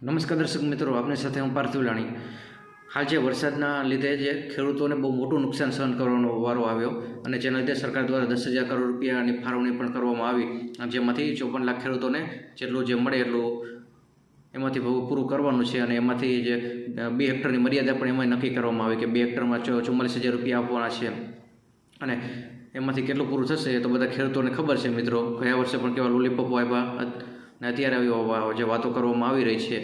નમસ્કાર દર્શક મિત્રો, આપની સાથે હું પાર્થિવ લાણી. હાલ જે વરસાદના લીધે જે ખેડૂતોને બહુ મોટું નુકસાન સહન કરવાનો વારો આવ્યો અને જેના લીધે સરકાર દ્વારા દસ હજાર કરોડ રૂપિયાની ફાળવણી પણ કરવામાં આવી. જેમાંથી ચોપન લાખ ખેડૂતોને જેટલું જે મળે એટલું એમાંથી પૂરું કરવાનું છે અને એમાંથી જે બે હેક્ટરની મર્યાદા પણ એમાં નક્કી કરવામાં આવી કે બે હેક્ટરમાં ચુમ્માલીસ હજાર રૂપિયા આપવાના છે. અને એમાંથી કેટલું પૂરું થશે એ તો બધા ખેડૂતોને ખબર છે મિત્રો. ગયા વર્ષે પણ કેવા લોલીપોપો આવ્યા અને અત્યારે આવી જે વાતો કરવામાં આવી રહી છે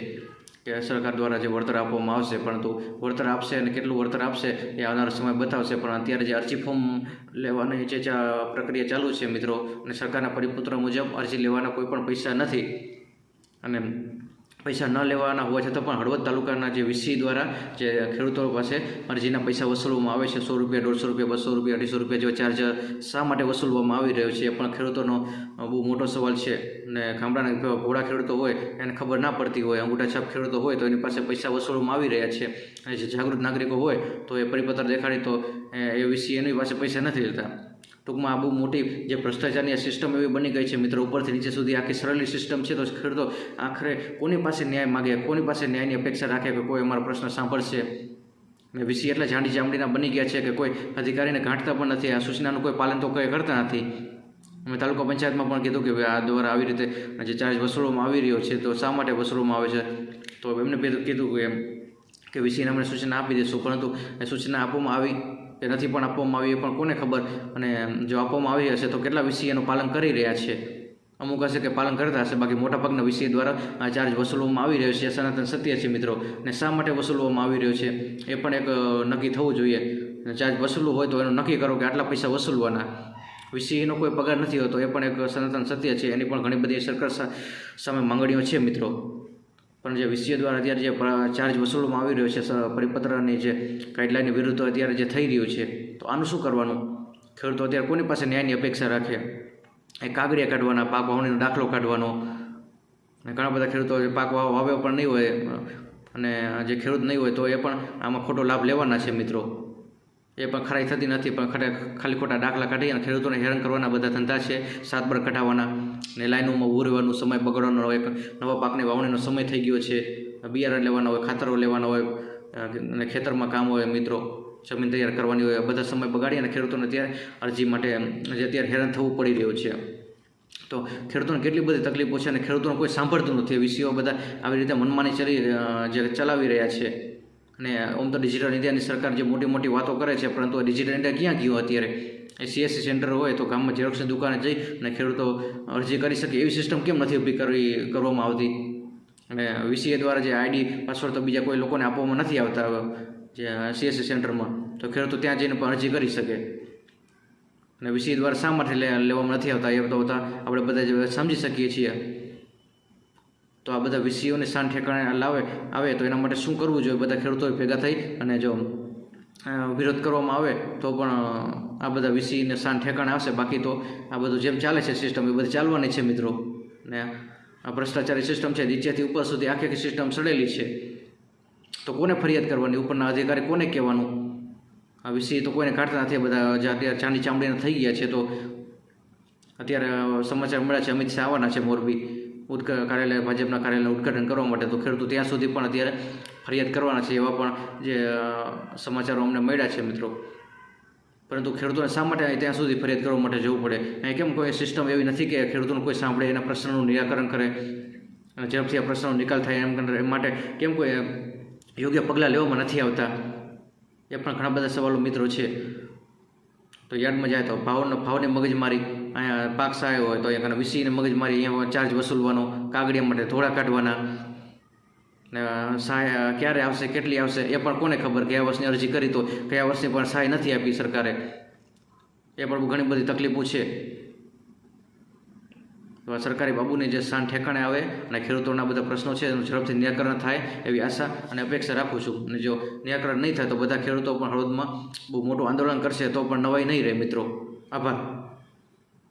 કે સરકાર દ્વારા જે વળતર આપવામાં આવશે, પરંતુ વળતર આપશે અને કેટલું વળતર આપશે એ આવનાર સમય બતાવશે, પણ અત્યારે જે અરજી ફોર્મ લેવાની જે પ્રક્રિયા ચાલુ છે મિત્રો, અને સરકારના પરિપત્ર મુજબ અરજી લેવાના કોઈ પણ પૈસા નથી. અને પૈસા ન લેવાના હોવા છતાં પણ હળવદ તાલુકાના જે વીસી દ્વારા જે ખેડૂતો પાસે અરજીના પૈસા વસૂલવામાં આવે છે, સો રૂપિયા, દોઢસો રૂપિયા, બસો રૂપિયા, અઢીસો રૂપિયા જેવો ચાર્જ શા માટે વસૂલવામાં આવી રહ્યો છે એ પણ ખેડૂતોનો બહુ મોટો સવાલ છે. અને ગામડાના ઘોડા ખેડૂતો હોય એને ખબર ના પડતી હોય અંગૂઠા છાપ ખેડૂતો હોય તો એની પાસે પૈસા વસૂલવામાં આવી રહ્યા છે. અને જે જાગૃત નાગરિકો હોય તો એ પરિપત્ર દેખાડી તો એ વીસી એની પાસે પૈસા નથી લેતા. ટૂંકમાં આ બહુ મોટી જે ભ્રષ્ટાચારની સિસ્ટમ એવી બની ગઈ છે. મિત્રો, ઉપરથી નીચે સુધી આખી સરળ સિસ્ટમ છે. તો ખેડૂતો, આખરે કોની પાસે ન્યાય માગે, કોની પાસે ન્યાયની અપેક્ષા રાખે કે કોઈ અમારો પ્રશ્ન સાંભળશે? ને વીસી એટલા જાંડી ચામડીના બની ગયા છે કે કોઈ અધિકારીને ગાંઠતા પણ નથી, આ સૂચનાનું કોઈ પાલન તો કોઈ કરતા નથી. અમે તાલુકા પંચાયતમાં પણ કીધું કે આ દ્વારા આવી રીતે જે ચાર્જ વસૂલવામાં આવી રહ્યો છે, તો શા માટે વસૂલવામાં આવે છે? તો એમને કીધું કે એમ કે વીસીને અમને સૂચના આપી દઈશું પરંતુ સૂચના આપવામાં આવી કે નથી પણ આપવામાં આવી પણ કોને ખબર? અને જો આપવામાં આવી હશે તો કેટલા વિષય એનું પાલન કરી રહ્યા છે? અમુક હશે કે પાલન કરતા હશે, બાકી મોટાભાગના વિષય દ્વારા આ ચાર્જ વસૂલવામાં આવી રહ્યો છે સનાતન સત્ય છે મિત્રો. ને શા માટે વસૂલવામાં આવી રહ્યો છે? એ પણ એક નક્કી થવું જોઈએ. ચાર્જ વસૂલવું હોય તો એનું નક્કી કરો કે આટલા પૈસા વસૂલવાના. વિષયનો કોઈ પગાર નથી હોતો, એ પણ એક સનાતન સત્ય છે, એની પણ ઘણી બધી સરકાર સામે માંગણીઓ છે મિત્રો. પણ જે વિષય દ્વારા અત્યારે જે ચાર્જ વસૂલવામાં આવી રહ્યો છે પરિપત્રની જે ગાઈડલાઈન વિરુદ્ધ અત્યારે જે થઈ રહ્યું છે, તો આનું શું કરવાનું? ખેડૂતો અત્યારે કોની પાસે ન્યાયની અપેક્ષા રાખે? એ કાગડિયા કાઢવાના, પાક વાવણીનો દાખલો કાઢવાનો. અને ઘણા બધા ખેડૂતો પાક વાવ, વાવ્યો પણ નહીં હોય, અને જે ખેડૂત નહીં હોય તો એ પણ આમાં ખોટો લાભ લેવાના છે મિત્રો. એ પણ ખરાઈ થતી નથી, પણ ખરે ખાલી ખોટા દાખલા કાઢી અને ખેડૂતોને હેરાન કરવાના બધા ધંધા છે સાતબર કઢાવવાના ને લાઈનોમાં ઉરવાનું સમય બગડવાનો એક નવા પાકની વાવણીનો સમય થઈ ગયો છે, બિયારણ લેવાના હોય, ખાતરો લેવાના હોય અને ખેતરમાં કામ હોય, મિત્રો, જમીન તૈયાર કરવાની હોય બધા સમય બગાડી અને ખેડૂતોને ત્યારે અરજી માટે જે અત્યારે હેરાન થવું પડી રહ્યું છે. તો ખેડૂતોને કેટલી બધી તકલીફો છે અને ખેડૂતોને કોઈ સાંભળતું નથી વિષયો બધા આવી રીતે મનમાની ચલી જે ચલાવી રહ્યા છે. અને આમ તો ડિજિટલ ઇન્ડિયાની સરકાર જે મોટી મોટી વાતો કરે છે, પરંતુ ડિજિટલ ઇન્ડિયા ક્યાં ગયું અત્યારે? એ સીએસસી સેન્ટર હોય તો ગામમાં ઝેરોક્ષની દુકાને જઈ અને ખેડૂતો અરજી કરી શકે, એવી સિસ્ટમ કેમ નથી ઊભી કરવી, કરવામાં આવતી? અને વીસીએ દ્વારા જે આઈડી પાસવર્ડ તો બીજા કોઈ લોકોને આપવામાં નથી આવતા, જે સીએસસી સેન્ટરમાં તો ખેડૂતો ત્યાં જઈને પણ અરજી કરી શકે. અને વીસીએ દ્વારા શા માટે લેવામાં નથી આવતા? એ તો આપણે બધા સમજી શકીએ છીએ. તો આ બધા વિષયોને સ્થાન ઠેકાણે લાવે, આવે, તો એના માટે શું કરવું જોઈએ? બધા ખેડૂતો ભેગા થઈ અને જો વિરોધ કરવામાં આવે, તો પણ આ બધા વિષયને સ્થાન ઠેકાણે આવશે. બાકી તો આ બધું જેમ ચાલે છે સિસ્ટમ એ બધી ચાલવાની છે મિત્રો. ને આ ભ્રષ્ટાચારી સિસ્ટમ છે, નીચેથી ઉપર સુધી આખી આખી સિસ્ટમ સડેલી છે. તો કોને ફરિયાદ કરવાની? ઉપરના અધિકારી કોને કહેવાનું? આ વિષય તો કોઈને કાઢતા નથી. બધા ચાંદી ચામડીના થઈ ગયા છે, તો અત્યારે સમાચાર મળ્યા છે, અમિત શાહ આવવાના છે મોરબી. ઉદક કાર્યાલય, ભાજપના કાર્યાલય ઉદઘાટન કરવા માટે તો ખેડૂતો ત્યાં સુધી પણ અત્યારે ફરિયાદ કરવાના છે એવા પણ જે સમાચારો અમને મળ્યા છે મિત્રો. પરંતુ ખેડૂતોને શા માટે ત્યાં સુધી ફરિયાદ કરવા માટે જવું પડે? અહીં કેમ કોઈ સિસ્ટમ એવી નથી કે ખેડૂતોને કોઈ સાંભળે, એના પ્રશ્નનું નિરાકરણ કરે અને ઝડપથી આ પ્રશ્નનો નિકાલ થાય એમ એમ માટે કેમ કોઈ યોગ્ય પગલાં લેવામાં નથી આવતા? એ પણ ઘણા બધા સવાલો મિત્રો છે. તો યાદમાં જાય તો ભાવનો, ભાવની મગજમારી અહીંયા પાક સાયો હોય તો અહીંયા વીસીને મગજ મારી અહીંયા ચાર્જ વસૂલવાનો, કાગડિયા માટે ધોળા કાઢવાના. ને સહાય ક્યારે આવશે, કેટલી આવશે, એ પણ કોને ખબર ગયા વર્ષની અરજી કરી તો ગયા વર્ષની પણ સહાય નથી આપી સરકારે. એ પણ ઘણી બધી તકલીફો છે. સરકારી બાબુની જે સ્થાન ઠેકાણે આવે અને ખેડૂતોના બધા પ્રશ્નો છે, એનું ઝડપથી નિરાકરણ થાય એવી આશા અને અપેક્ષા રાખું છું. અને જો નિરાકરણ નહીં થાય તો બધા ખેડૂતો પણ હળવદમાં બહુ મોટું આંદોલન કરશે તો પણ નવાઈ નહીં રહે મિત્રો. આભાર.